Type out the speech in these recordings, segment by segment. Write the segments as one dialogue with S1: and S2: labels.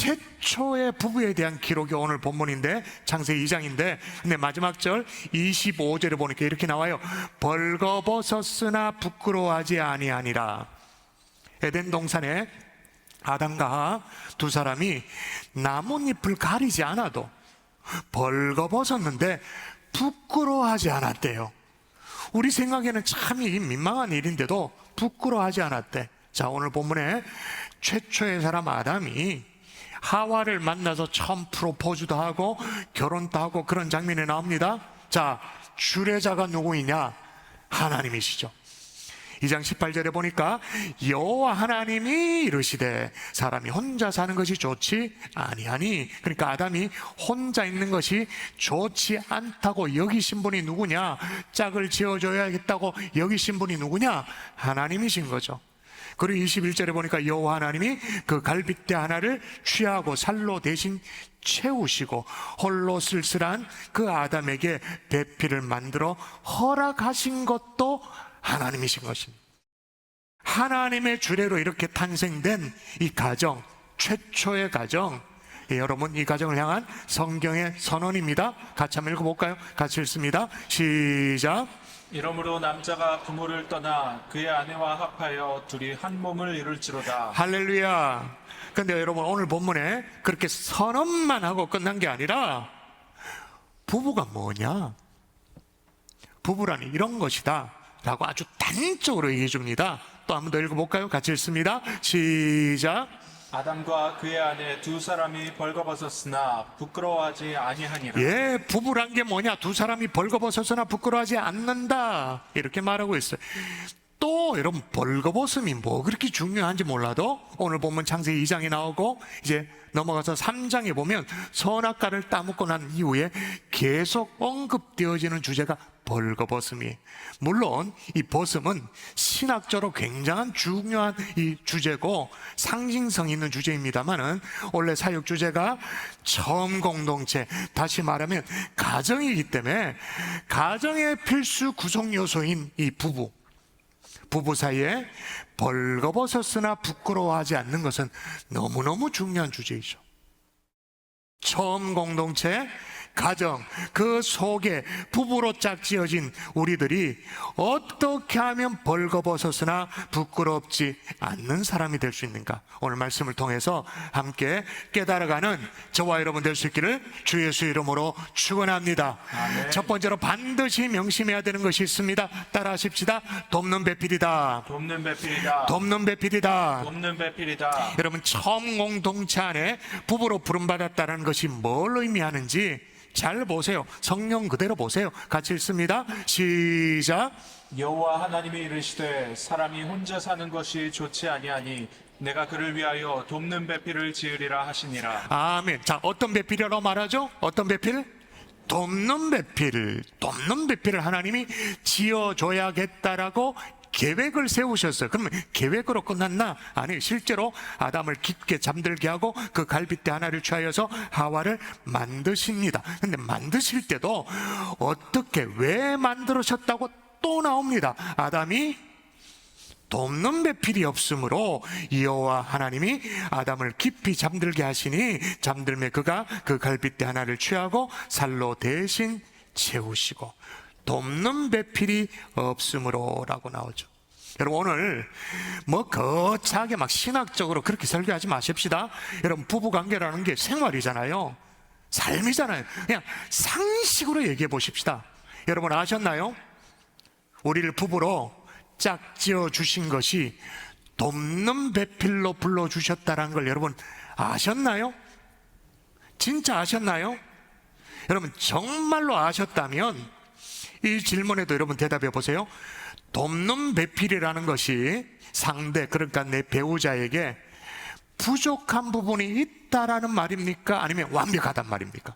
S1: 최초의 부부에 대한 기록이 오늘 본문인데 창세기 2장인데 근데 마지막 절 25절에 보니까 이렇게 나와요. 벌거벗었으나 부끄러워하지 아니하니라. 에덴 동산에 아담과 두 사람이 나뭇잎을 가리지 않아도 벌거벗었는데 부끄러워하지 않았대요. 우리 생각에는 참 이 민망한 일인데도 부끄러워하지 않았대. 자, 오늘 본문에 최초의 사람 아담이 하와를 만나서 처음 프로포즈도 하고 결혼도 하고 그런 장면이 나옵니다. 자, 주례자가 누구이냐? 하나님이시죠. 2장 18절에 보니까 여호와 하나님이 이르시되 사람이 혼자 사는 것이 좋지 아니하니 그러니까 아담이 혼자 있는 것이 좋지 않다고 여기신 분이 누구냐 짝을 지어줘야겠다고 여기신 분이 누구냐 하나님이신 거죠 그리고 21절에 보니까 여호와 하나님이 그 갈빗대 하나를 취하고 살로 대신 채우시고 홀로 쓸쓸한 그 아담에게 배필을 만들어 허락하신 것도 하나님이신 것입니다. 하나님의 주례로 이렇게 탄생된 이 가정, 최초의 가정, 예, 여러분 이 가정을 향한 성경의 선언입니다. 같이 한번 읽어볼까요? 같이 읽습니다. 시작.
S2: 이러므로 남자가 부모를 떠나 그의 아내와 합하여 둘이 한 몸을 이룰지로다.
S1: 할렐루야. 근데 여러분 오늘 본문에 그렇게 선언만 하고 끝난 게 아니라 부부가 뭐냐? 부부라니 이런 것이다. 라고 아주 단적으로 얘기해 줍니다. 또 한 번 더 읽어볼까요? 같이 읽습니다. 시작.
S2: 아담과 그의 아내 두 사람이 벌거벗었으나 부끄러워하지 아니하니라.
S1: 예, 부부란 게 뭐냐? 두 사람이 벌거벗었으나 부끄러워하지 않는다. 이렇게 말하고 있어요. 또 여러분 벌거벗음이 뭐 그렇게 중요한지 몰라도 오늘 보면 창세기 2장에 나오고 이제 넘어가서 3장에 보면 선악과를 따먹고 난 이후에 계속 언급되어지는 주제가 벌거벗음이에요. 물론 이 벗음은 신학적으로 굉장한 중요한 이 주제고 상징성 있는 주제입니다만은 원래 사역 주제가 처음 공동체 다시 말하면 가정이기 때문에 가정의 필수 구성 요소인 이 부부 부부 사이에 벌거벗었으나 부끄러워하지 않는 것은 너무너무 중요한 주제이죠. 처음 공동체, 가정, 그 속에 부부로 짝지어진 우리들이 어떻게 하면 벌거벗었으나 부끄럽지 않는 사람이 될 수 있는가? 오늘 말씀을 통해서 함께 깨달아가는 저와 여러분 될 수 있기를 주 예수 이름으로 축원합니다. 첫 번째로 반드시 명심해야 되는 것이 있습니다. 따라하십시다. 돕는 배필이다.
S2: 돕는 배필이다.
S1: 돕는 배필이다.
S2: 돕는 배필이다.
S1: 여러분 처음 공동체 안에 부부로 부름받았다는 것이 뭘 의미하는지 잘 보세요. 성령 그대로 보세요. 같이 읽습니다. 시작.
S2: 여호와 하나님이 이르시되 사람이 혼자 사는 것이 좋지 아니하니 내가 그를 위하여 돕는 배필을 지으리라 하시니라.
S1: 아멘. 자, 어떤 배필이라고 말하죠? 어떤 배필? 돕는 배필. 돕는 배필을 하나님이 지어줘야겠다라고 계획을 세우셨어요. 그러면 계획으로 끝났나? 아니, 실제로 아담을 깊게 잠들게 하고 그 갈빗대 하나를 취하여서 하와를 만드십니다. 근데 만드실 때도 어떻게, 왜 만들으셨다고 또 나옵니다. 아담이 돕는 배필이 없으므로 여호와 하나님이 아담을 깊이 잠들게 하시니 잠들매 그가 그 갈빗대 하나를 취하고 살로 대신 채우시고 돕는 배필이 없으므로라고 나오죠. 여러분 오늘 뭐 거창하게 막 신학적으로 그렇게 설교하지 마십시다. 여러분 부부 관계라는 게 생활이잖아요. 삶이잖아요. 그냥 상식으로 얘기해 보십시다. 여러분 아셨나요? 우리를 부부로 짝지어 주신 것이 돕는 배필로 불러 주셨다는 걸 여러분 아셨나요? 진짜 아셨나요? 여러분 정말로 아셨다면 이 질문에도 여러분 대답해 보세요. 돕는 배필이라는 것이 상대 그러니까 내 배우자에게 부족한 부분이 있다라는 말입니까? 아니면 완벽하단 말입니까?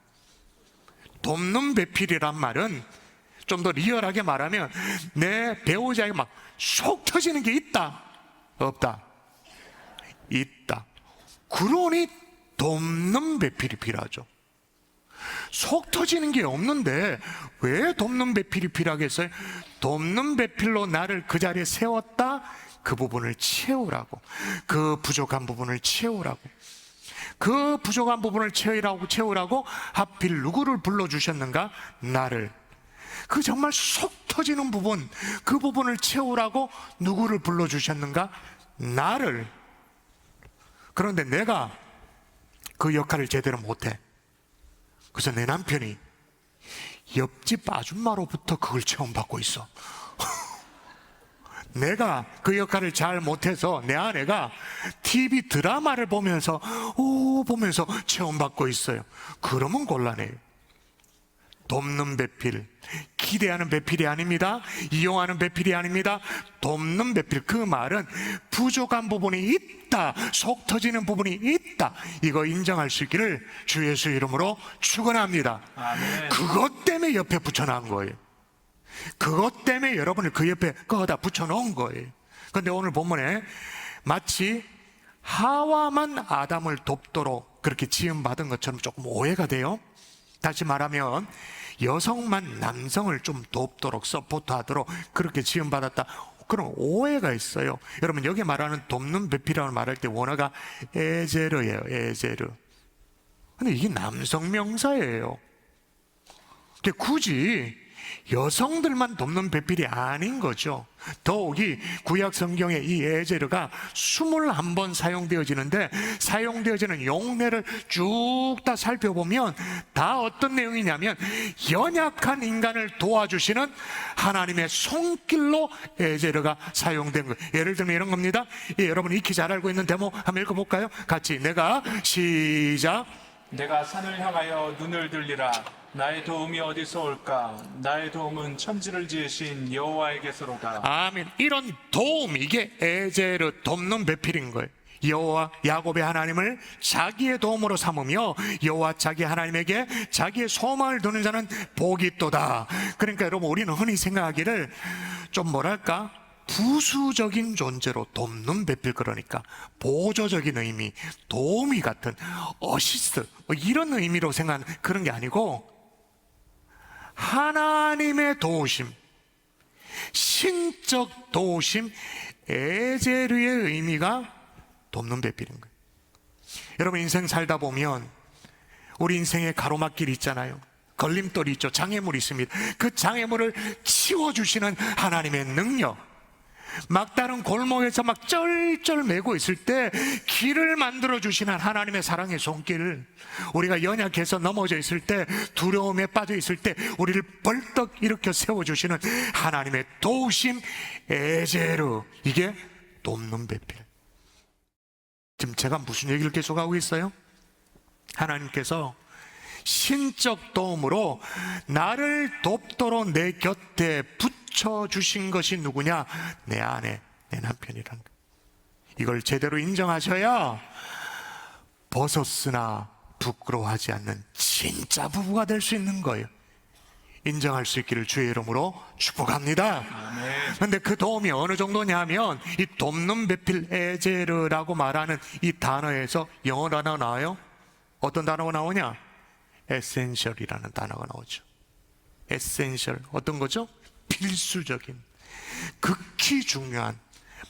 S1: 돕는 배필이란 말은 좀 더 리얼하게 말하면 내 배우자에게 막 속 터지는 게 있다 없다 있다 그러니 돕는 배필이 필요하죠 속 터지는 게 없는데 왜 돕는 배필이 필요하겠어요? 돕는 배필로 나를 그 자리에 세웠다 그 부분을 채우라고 그 부족한 부분을 채우라고 그 부족한 부분을 채우라고 채우라고 하필 누구를 불러 주셨는가? 나를. 그 정말 속 터지는 부분, 그 부분을 채우라고 누구를 불러 주셨는가? 나를. 그런데 내가 그 역할을 제대로 못해. 그래서 내 남편이 옆집 아줌마로부터 그걸 체험받고 있어. 내가 그 역할을 잘 못해서 내 아내가 TV 드라마를 보면서 오 보면서 체험받고 있어요. 그러면 곤란해요. 돕는 배필, 기대하는 배필이 아닙니다. 이용하는 배필이 아닙니다. 돕는 배필. 그 말은 부족한 부분이 있다. 속 터지는 부분이 있다. 이거 인정할 수 있기를 주 예수 이름으로 축원합니다. 그것 때문에 옆에 붙여놓은 거예요. 그것 때문에 여러분을 그 옆에 거기다 붙여놓은 거예요. 근데 오늘 본문에 마치 하와만 아담을 돕도록 그렇게 지음받은 것처럼 조금 오해가 돼요. 다시 말하면 여성만 남성을 좀 돕도록 서포트하도록 그렇게 지음받았다. 그런 오해가 있어요. 여러분 여기 말하는 돕는 배필이라고 말할 때 원어가 에제르예요. 에제르. 근데 이게 남성 명사예요. 근데 굳이 여성들만 돕는 배필이 아닌 거죠. 더욱이 구약 성경에 이 에제르가 21번 사용되어지는데 사용되어지는 용례를 쭉 다 살펴보면 다 어떤 내용이냐면 연약한 인간을 도와주시는 하나님의 손길로 에제르가 사용된 거예요. 예를 들면 이런 겁니다. 예, 여러분 익히 잘 알고 있는 대목 한번 읽어볼까요? 같이 내가 시작
S2: 내가 산을 향하여 눈을 들리라. 나의 도움이 어디서 올까? 나의 도움은 천지를 지으신 여호와에게서로다.
S1: 아멘. 이런 도움 이게 에제르 돕는 배필인 거예요. 여호와 야곱의 하나님을 자기의 도움으로 삼으며 여호와 자기 하나님에게 자기의 소망을 두는 자는 복이 있도다. 그러니까 여러분 우리는 흔히 생각하기를 좀 뭐랄까 부수적인 존재로 돕는 배필 그러니까 보조적인 의미, 도움이 같은 어시스트 뭐 이런 의미로 생각하는 그런 게 아니고 하나님의 도우심, 신적 도우심, 에제르의 의미가 돕는 배필인 거예요. 여러분 인생 살다 보면 우리 인생에 가로막길 있잖아요. 걸림돌이 있죠. 장애물이 있습니다. 그 장애물을 치워주시는 하나님의 능력. 막다른 골목에서 막 쩔쩔 매고 있을 때 길을 만들어 주시는 하나님의 사랑의 손길. 우리가 연약해서 넘어져 있을 때 두려움에 빠져 있을 때 우리를 벌떡 일으켜 세워 주시는 하나님의 도우심 에제르. 이게 돕는 배필. 지금 제가 무슨 얘기를 계속하고 있어요? 하나님께서 신적 도움으로 나를 돕도록 내 곁에 붙여 주신 것이 누구냐? 내 아내, 내 남편이란 거. 이걸 제대로 인정하셔야 벗었으나 부끄러워하지 않는 진짜 부부가 될 수 있는 거예요. 인정할 수 있기를 주의 이름으로 축복합니다. 근데 그 도움이 어느 정도냐면 이 돕는 배필 에제르라고 말하는 이 단어에서 영어 단어 나와요? 어떤 단어가 나오냐? 에센셜이라는 단어가 나오죠. 에센셜 어떤 거죠? 필수적인, 극히 중요한,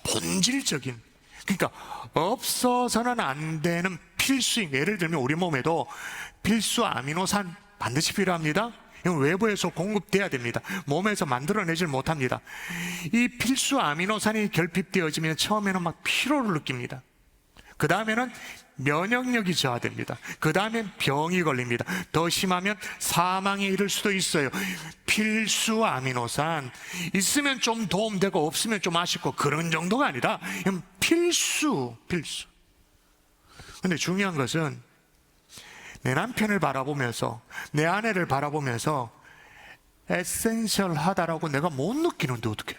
S1: 본질적인. 그러니까 없어서는 안 되는 필수인. 예를 들면 우리 몸에도 필수 아미노산 반드시 필요합니다. 이건 외부에서 공급돼야 됩니다. 몸에서 만들어내질 못합니다. 이 필수 아미노산이 결핍되어지면 처음에는 막 피로를 느낍니다. 그 다음에는 면역력이 저하됩니다. 그 다음엔 병이 걸립니다. 더 심하면 사망에 이를 수도 있어요. 필수 아미노산 있으면 좀 도움되고 없으면 좀 아쉽고 그런 정도가 아니라 필수 필수. 근데 중요한 것은 내 남편을 바라보면서 내 아내를 바라보면서 에센셜 하다라고 내가 못 느끼는데 어떻게?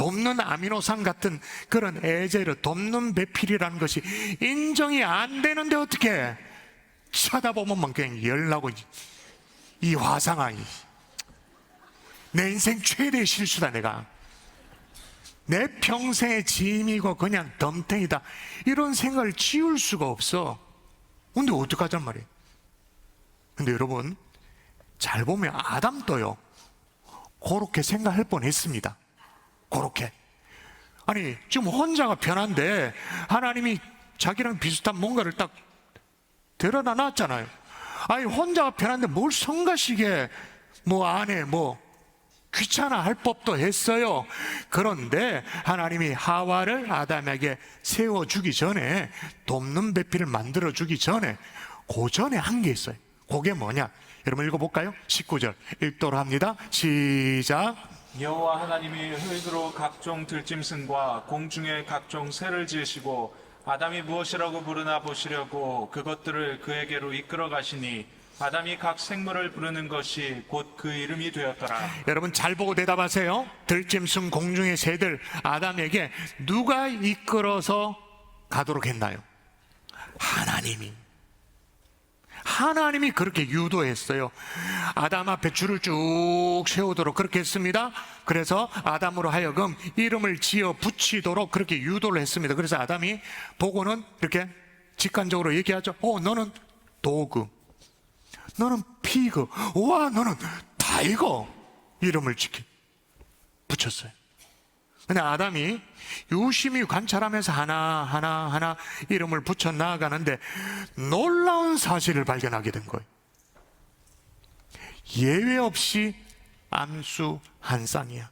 S1: 돕는 아미노산 같은 그런 에제르, 돕는 배필이라는 것이 인정이 안 되는데 어떻게? 쳐다보면 그냥 열나고 이 화상아, 이. 내 인생 최대의 실수다 내가. 내 평생의 짐이고 그냥 덤탱이다. 이런 생각을 지울 수가 없어. 근데 어떡하단 말이에요? 근데 여러분, 잘 보면 아담도요, 그렇게 생각할 뻔 했습니다. 그렇게. 아니, 지금 혼자가 편한데, 하나님이 자기랑 비슷한 뭔가를 딱 데려다 놨잖아요. 아니 혼자가 편한데 뭘 성가시게 뭐 안에 뭐 귀찮아 할 법도 했어요. 그런데 하나님이 하와를 아담에게 세워 주기 전에 돕는 배필을 만들어 주기 전에 그 전에 한 게 있어요. 그게 뭐냐? 여러분 읽어볼까요? 19절 읽도록 합니다. 시작.
S2: 여호와 하나님이 흙으로 각종 들짐승과 공중의 각종 새를 지으시고 아담이 무엇이라고 부르나 보시려고 그것들을 그에게로 이끌어 가시니 아담이 각 생물을 부르는 것이 곧 그 이름이 되었더라.
S1: 여러분 잘 보고 대답하세요. 들짐승 공중의 새들 아담에게 누가 이끌어서 가도록 했나요? 하나님이. 하나님이 그렇게 유도했어요. 아담 앞에 줄을 쭉 세우도록 그렇게 했습니다. 그래서 아담으로 하여금 이름을 지어 붙이도록 그렇게 유도를 했습니다. 그래서 아담이 보고는 이렇게 직관적으로 얘기하죠. 어, 너는 도구. 너는 피그. 와, 너는 타이거. 이름을 지키 붙였어요. 근데 아담이 유심히 관찰하면서 하나 하나 하나 이름을 붙여 나아가는데 놀라운 사실을 발견하게 된 거예요. 예외 없이 암수 한 쌍이야.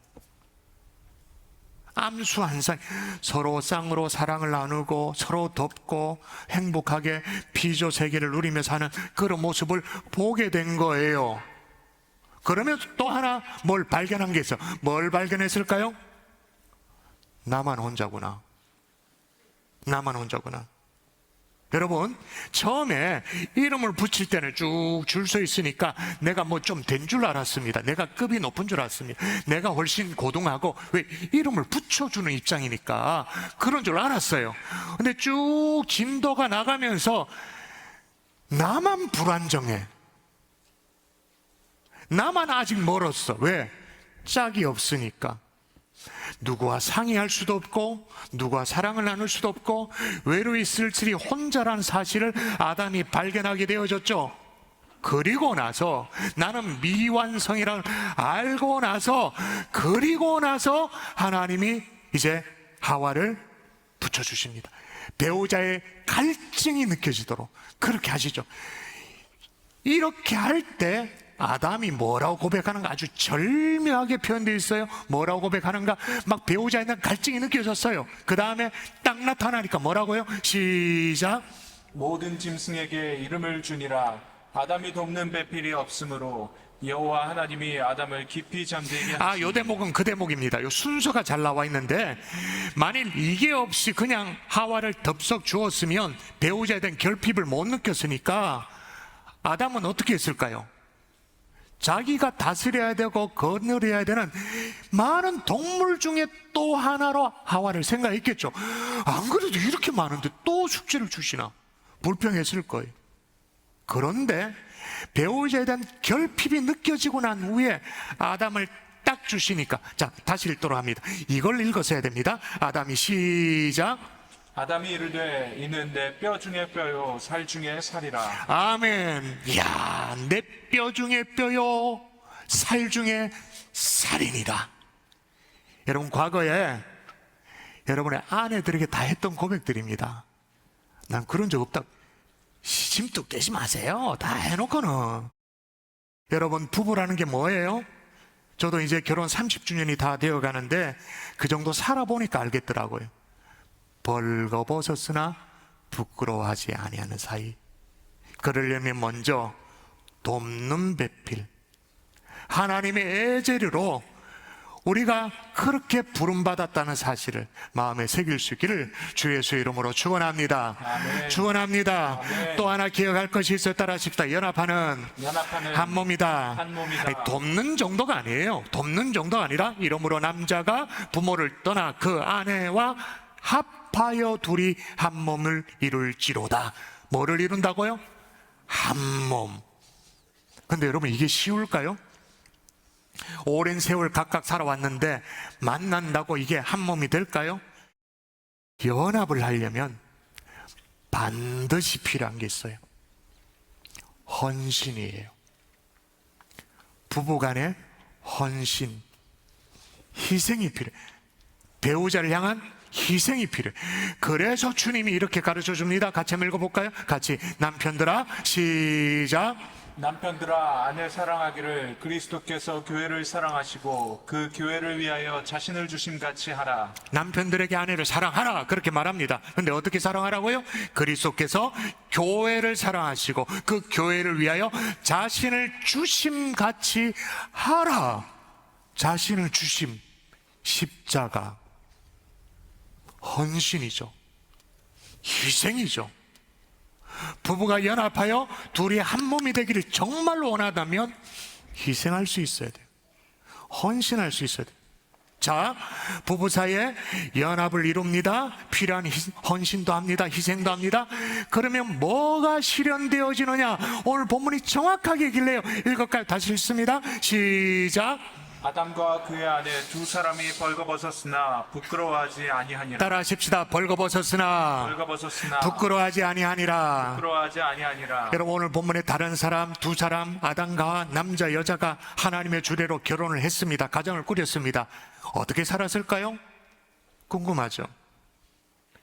S1: 암수 한 쌍. 서로 쌍으로 사랑을 나누고 서로 덮고 행복하게 피조 세계를 누리며 사는 그런 모습을 보게 된 거예요. 그러면 또 하나 뭘 발견한 게 있어. 뭘 발견했을까요? 나만 혼자구나. 나만 혼자구나. 여러분, 처음에 이름을 붙일 때는 쭉 줄 서 있으니까 내가 뭐 좀 된 줄 알았습니다. 내가 급이 높은 줄 알았습니다. 내가 훨씬 고등하고, 왜 이름을 붙여주는 입장이니까 그런 줄 알았어요. 근데 쭉 진도가 나가면서 나만 불안정해. 나만 아직 멀었어. 왜? 짝이 없으니까. 누구와 상의할 수도 없고 누구와 사랑을 나눌 수도 없고 외로이 쓸쓸히 혼자라는 사실을 아담이 발견하게 되어졌죠. 그리고 나서 나는 미완성이라는 걸 알고 나서 그리고 나서 하나님이 이제 하와를 붙여 주십니다. 배우자의 갈증이 느껴지도록 그렇게 하시죠. 이렇게 할 때 아담이 뭐라고 고백하는가 아주 절묘하게 표현되어 있어요. 뭐라고 고백하는가 막 배우자에 대한 갈증이 느껴졌어요. 그 다음에 딱 나타나니까 뭐라고요? 시작.
S2: 모든 짐승에게 이름을 주니라. 아담이 돕는 배필이 없으므로 여호와 하나님이 아담을 깊이 잠들게 하시니
S1: 아, 요 대목은 그 대목입니다. 요 순서가 잘 나와 있는데 만일 이게 없이 그냥 하와를 덥석 주었으면 배우자에 대한 결핍을 못 느꼈으니까 아담은 어떻게 했을까요? 자기가 다스려야 되고 거느려야 되는 많은 동물 중에 또 하나로 하와를 생각했겠죠. 안 그래도 이렇게 많은데 또 숙제를 주시나 불평했을 거예요. 그런데 배우자에 대한 결핍이 느껴지고 난 후에 아담을 딱 주시니까 자 다시 읽도록 합니다. 이걸 읽어서야 됩니다. 아담이 시작.
S2: 아담이 이르되 이는 내뼈 중에 뼈요 살 중에 살이라.
S1: 아멘. 야, 내 뼈 중에 뼈요, 살 중에 살이니라. 여러분, 과거에 여러분의 아내들에게 다 했던 고백들입니다. 난 그런 적 없다. 시침도 깨지 마세요. 다 해놓고는. 여러분, 부부라는 게 뭐예요? 저도 이제 결혼 30주년이 다 되어 가는데 그 정도 살아보니까 알겠더라고요. 벌거벗었으나 부끄러워하지 아니하는 사이. 그러려면 먼저 돕는 배필. 하나님의 애재료로 우리가 그렇게 부름받았다는 사실을 마음에 새길 수 있기를 주 예수 이름으로 축원합니다. 축원합니다. 또 하나 기억할 것이 있어 따라 하십시다. 연합하는
S2: 연합하는
S1: 한 몸이다.
S2: 한 몸이다.
S1: 아니, 돕는 정도가 아니에요. 돕는 정도가 아니라 이러므로 남자가 부모를 떠나 그 아내와 합 하여 둘이 한 몸을 이룰지로다. 뭐를 이룬다고요? 한 몸. 근데 여러분 이게 쉬울까요? 오랜 세월 각각 살아왔는데 만난다고 이게 한 몸이 될까요? 연합을 하려면 반드시 필요한 게 있어요. 헌신이에요. 부부 간의 헌신, 희생이 필요해. 배우자를 향한 희생이 필요해. 그래서 주님이 이렇게 가르쳐 줍니다. 같이 한번 읽어볼까요? 같이 남편들아 시작.
S2: 남편들아 아내 사랑하기를 그리스도께서 교회를 사랑하시고 그 교회를 위하여 자신을 주심 같이 하라.
S1: 남편들에게 아내를 사랑하라 그렇게 말합니다. 근데 어떻게 사랑하라고요? 그리스도께서 교회를 사랑하시고 그 교회를 위하여 자신을 주심 같이 하라. 자신을 주심 십자가 헌신이죠. 희생이죠. 부부가 연합하여 둘이 한 몸이 되기를 정말로 원하다면 희생할 수 있어야 돼요. 헌신할 수 있어야 돼요. 자, 부부 사이에 연합을 이룹니다. 필요한 희- 헌신도 합니다. 희생도 합니다. 그러면 뭐가 실현되어지느냐? 오늘 본문이 정확하게 해요. 읽을까요? 다시 읽습니다. 시작.
S2: 아담과 그의 아내 두 사람이 벌거벗었으나 부끄러워하지 아니하니라.
S1: 따라 하십시다. 벌거벗었으나
S2: 벌거벗었으나
S1: 부끄러워하지 아니하니라.
S2: 부끄러워하지 아니하니라.
S1: 여러분 오늘 본문에 다른 사람 두 사람 아담과 남자 여자가 하나님의 주례로 결혼을 했습니다. 가정을 꾸렸습니다. 어떻게 살았을까요? 궁금하죠.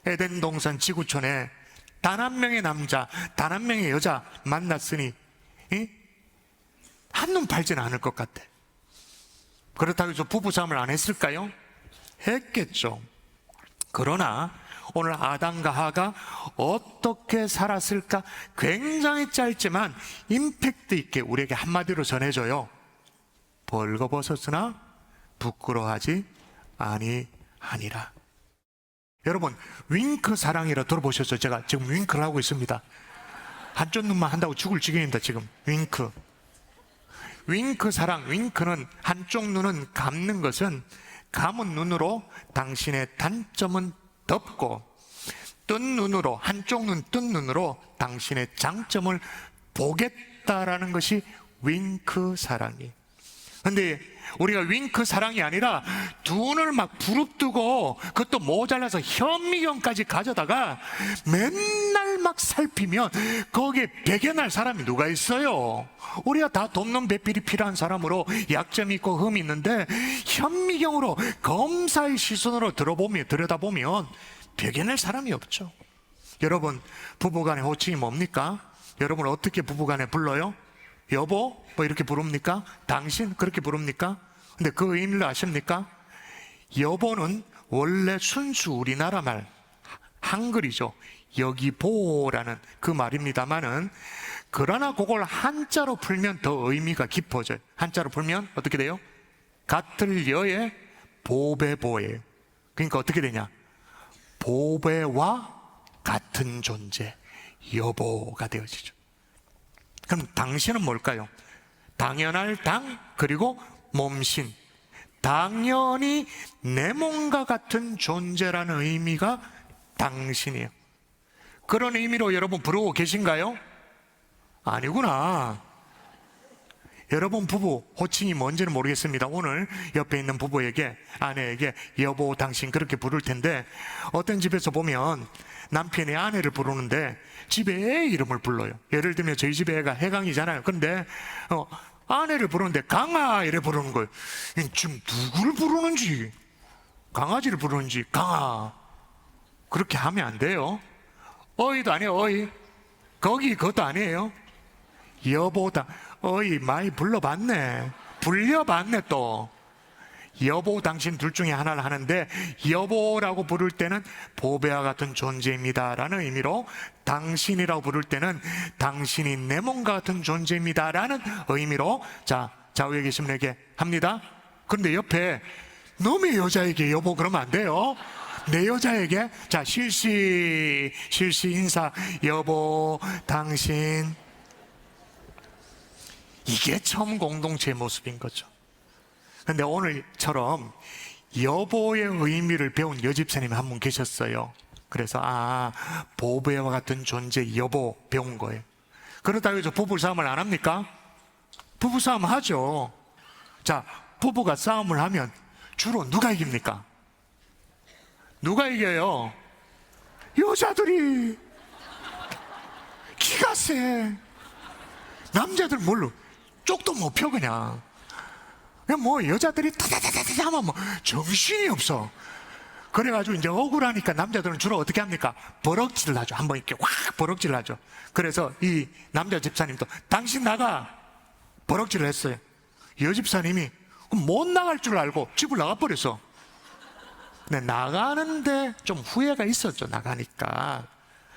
S1: 에덴 동산 지구촌에 단 한 명의 남자, 단 한 명의 여자 만났으니 이? 한눈 팔지는 않을 것 같아. 그렇다고 해서 부부싸움을 안 했을까요? 했겠죠. 그러나 오늘 아담과 하가 어떻게 살았을까 굉장히 짧지만 임팩트 있게 우리에게 한마디로 전해줘요. 벌거벗었으나 부끄러워하지 아니하니라. 여러분 윙크 사랑이라 들어보셨죠? 제가 지금 윙크를 하고 있습니다. 한쪽 눈만 한다고 죽을 지경입니다. 지금 윙크. 윙크 사랑, 윙크는 한쪽 눈은 감는 것은 감은 눈으로 당신의 단점은 덮고 뜬 눈으로 한쪽 눈 뜬 눈으로 당신의 장점을 보겠다라는 것이 윙크 사랑이. 근데 우리가 윙크 사랑이 아니라 두 눈을 막 부릅뜨고 그것도 모자라서 현미경까지 가져다가 맨날 막 살피면 거기에 배겨날 사람이 누가 있어요? 우리가 다 돕는 배필이 필요한 사람으로 약점이 있고 흠이 있는데 현미경으로 검사의 시선으로 들어보면 들여다보면 배겨낼 사람이 없죠. 여러분 부부간의 호칭이 뭡니까? 여러분 어떻게 부부간에 불러요? 여보 뭐 이렇게 부릅니까? 당신 그렇게 부릅니까? 근데 그 의미를 아십니까? 여보는 원래 순수 우리나라 말 한글이죠. 여기 보라는 그 말입니다만은 그러나 그걸 한자로 풀면 더 의미가 깊어져요. 한자로 풀면 어떻게 돼요? 같을 여의 보배보예요. 그러니까 어떻게 되냐? 보배와 같은 존재, 여보가 되어지죠. 그럼 당신은 뭘까요? 당연할 당, 그리고 몸신. 당연히 내 몸과 같은 존재라는 의미가 당신이에요. 그런 의미로 여러분 부르고 계신가요? 아니구나. 여러분 부부 호칭이 뭔지는 모르겠습니다. 오늘 옆에 있는 부부에게 아내에게 여보 당신 그렇게 부를 텐데 어떤 집에서 보면 남편이 아내를 부르는데 집에 애 이름을 불러요. 예를 들면 저희 집에 애가 해강이잖아요. 근데 어, 아내를 부르는데 강아 이래 부르는 거예요. 이 지금 누구를 부르는지 강아지를 부르는지 강아 그렇게 하면 안 돼요. 어이도 아니에요. 어이 거기 그것도 아니에요. 여보다 어이 많이 불러봤네. 불려봤네 또. 여보 당신 둘 중에 하나를 하는데 여보라고 부를 때는 보배와 같은 존재입니다 라는 의미로 당신이라고 부를 때는 당신이 내 몸과 같은 존재입니다 라는 의미로 자 좌우에 계신 분에게 합니다. 그런데 옆에 너의 여자에게 여보 그러면 안 돼요. 내 여자에게 자 실시 실시 인사. 여보 당신 이게 처음 공동체의 모습인 거죠. 근데 오늘처럼 여보의 의미를 배운 여집사님이 한 분 계셨어요. 그래서 아 보배와 같은 존재 여보 배운 거예요. 그렇다고 해서 부부 싸움을 안 합니까? 부부 싸움 하죠. 자 부부가 싸움을 하면 주로 누가 이깁니까? 누가 이겨요? 여자들이 기가 세. 남자들 뭘로 쪽도 못 펴 그냥 그냥 뭐 여자들이 타다다다다 하면 뭐 정신이 없어 그래가지고 이제 억울하니까 남자들은 주로 어떻게 합니까? 버럭질을 하죠. 한번 이렇게 확 버럭질을 하죠. 그래서 이 남자 집사님도 당신 나가 버럭질을 했어요. 여 집사님이 못 나갈 줄 알고 집을 나가버렸어. 근데 나가는데 좀 후회가 있었죠. 나가니까.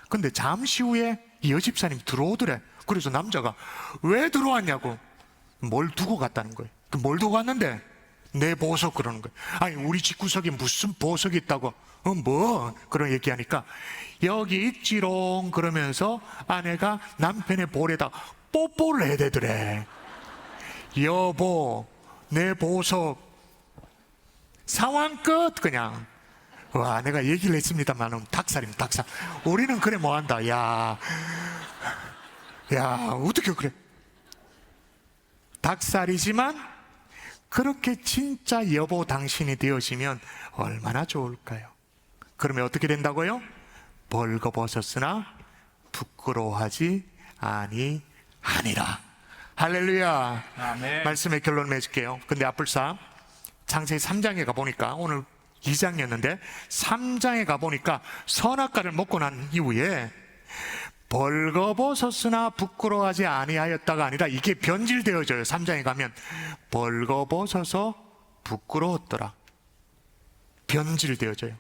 S1: 근데 잠시 후에 이 여집사님 들어오더래. 그래서 남자가 왜 들어왔냐고. 뭘 두고 갔다는 거예요. 그뭘 두고 갔는데? 내 보석 그러는 거예요. 아니, 우리 집구석에 무슨 보석이 있다고. 어, 뭐? 그런 얘기하니까 여기 있지롱 그러면서 아내가 남편의 볼에다 뽀뽀를 해대더래. 여보, 내 보석 상황 끝 그냥 와 내가 얘기를 했습니다만 닭살임 닭살 우리는 그래 뭐한다 야 야 어떻게 그래 닭살이지만 그렇게 진짜 여보 당신이 되어지면 얼마나 좋을까요? 그러면 어떻게 된다고요? 벌거벗었으나 부끄러워하지 아니 아니라. 할렐루야.
S2: 아멘.
S1: 말씀의 결론 맺을게요. 근데 앞불사. 장세기 3장에 가보니까 오늘 2장이었는데 3장에 가보니까 선악과를 먹고 난 이후에 벌거벗었으나 부끄러워하지 아니하였다가 아니라 이게 변질되어져요. 3장에 가면 벌거벗어서 부끄러웠더라. 변질되어져요.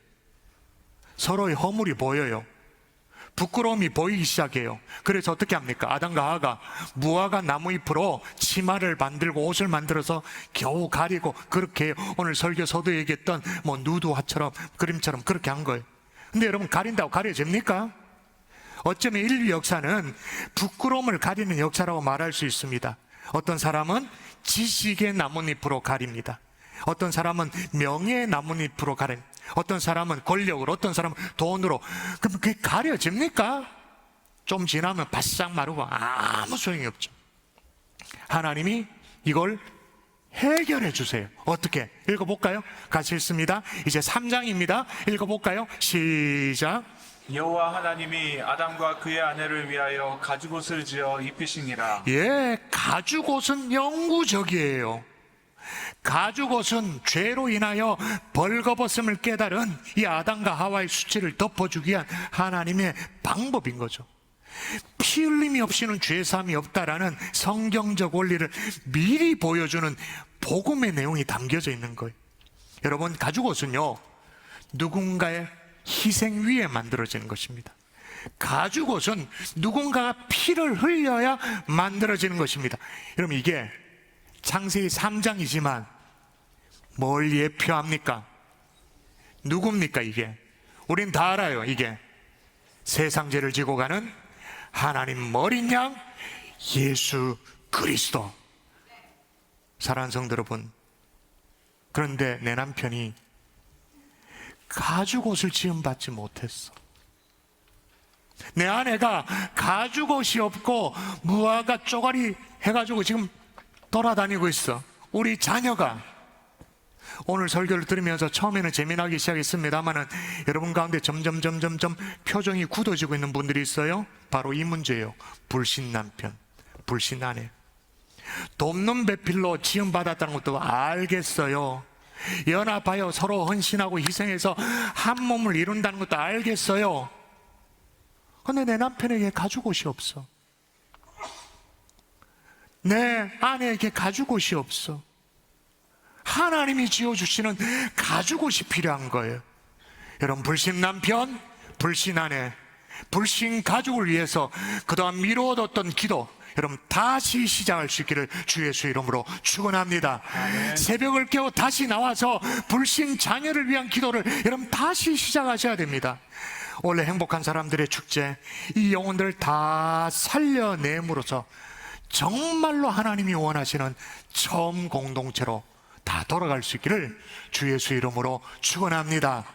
S1: 서로의 허물이 보여요. 부끄러움이 보이기 시작해요. 그래서 어떻게 합니까? 아담과 하와가 무화과 나무 잎으로 치마를 만들고 옷을 만들어서 겨우 가리고 그렇게 오늘 설교 서도 얘기했던 뭐 누드화처럼 그림처럼 그렇게 한 거예요. 근데 여러분 가린다고 가려집니까? 어쩌면 인류 역사는 부끄러움을 가리는 역사라고 말할 수 있습니다. 어떤 사람은 지식의 나뭇잎으로 가립니다. 어떤 사람은 명예의 나뭇잎으로 가립니다. 어떤 사람은 권력으로, 어떤 사람은 돈으로. 그럼 그게 가려집니까? 좀 지나면 바싹 마르고 아무 소용이 없죠. 하나님이 이걸 해결해 주세요. 어떻게? 읽어볼까요? 같이 읽습니다. 이제 3장입니다. 읽어볼까요? 시작.
S2: 여호와 하나님이 아담과 그의 아내를 위하여 가죽옷을 지어 입히시니라
S1: 예, 가죽옷은 영구적이에요. 가죽옷은 죄로 인하여 벌거벗음을 깨달은 이 아담과 하와의 수치를 덮어주기 위한 하나님의 방법인 거죠. 피 흘림이 없이는 죄사함이 없다라는 성경적 원리를 미리 보여주는 복음의 내용이 담겨져 있는 거예요. 여러분, 가죽옷은요, 누군가의 희생 위에 만들어지는 것입니다. 가죽옷은 누군가가 피를 흘려야 만들어지는 것입니다. 여러분, 이게 창세기 3장이지만 뭘 예표합니까? 누굽니까, 이게? 우린 다 알아요, 이게. 세상 죄를 지고 가는 하나님 머린 양 예수 그리스도. 사랑하는 성도 여러분. 그런데 내 남편이 가죽 옷을 지음 받지 못했어. 내 아내가 가죽 옷이 없고 무화과 쪼가리 해가지고 지금 돌아다니고 있어. 우리 자녀가 오늘 설교를 들으면서 처음에는 재미나기 시작했습니다만은 여러분 가운데 점점 점점 점 표정이 굳어지고 있는 분들이 있어요. 바로 이 문제예요. 불신 남편, 불신 아내. 돕는 배필로 지음 받았다는 것도 알겠어요. 연합하여 서로 헌신하고 희생해서 한 몸을 이룬다는 것도 알겠어요. 근데 내 남편에게 가죽 옷이 없어. 내 아내에게 가죽 옷이 없어. 하나님이 지어주시는 가죽 옷이 필요한 거예요. 여러분, 불신 남편, 불신 아내, 불신 가족을 위해서 그동안 미뤄뒀던 기도, 여러분 다시 시작할 수 있기를 주 예수 이름으로 축원합니다. 새벽을 깨워 다시 나와서 불신 자녀를 위한 기도를 여러분 다시 시작하셔야 됩니다. 원래 행복한 사람들의 축제 이 영혼들을 다 살려냄으로써 정말로 하나님이 원하시는 처음 공동체로 다 돌아갈 수 있기를 주 예수 이름으로 축원합니다.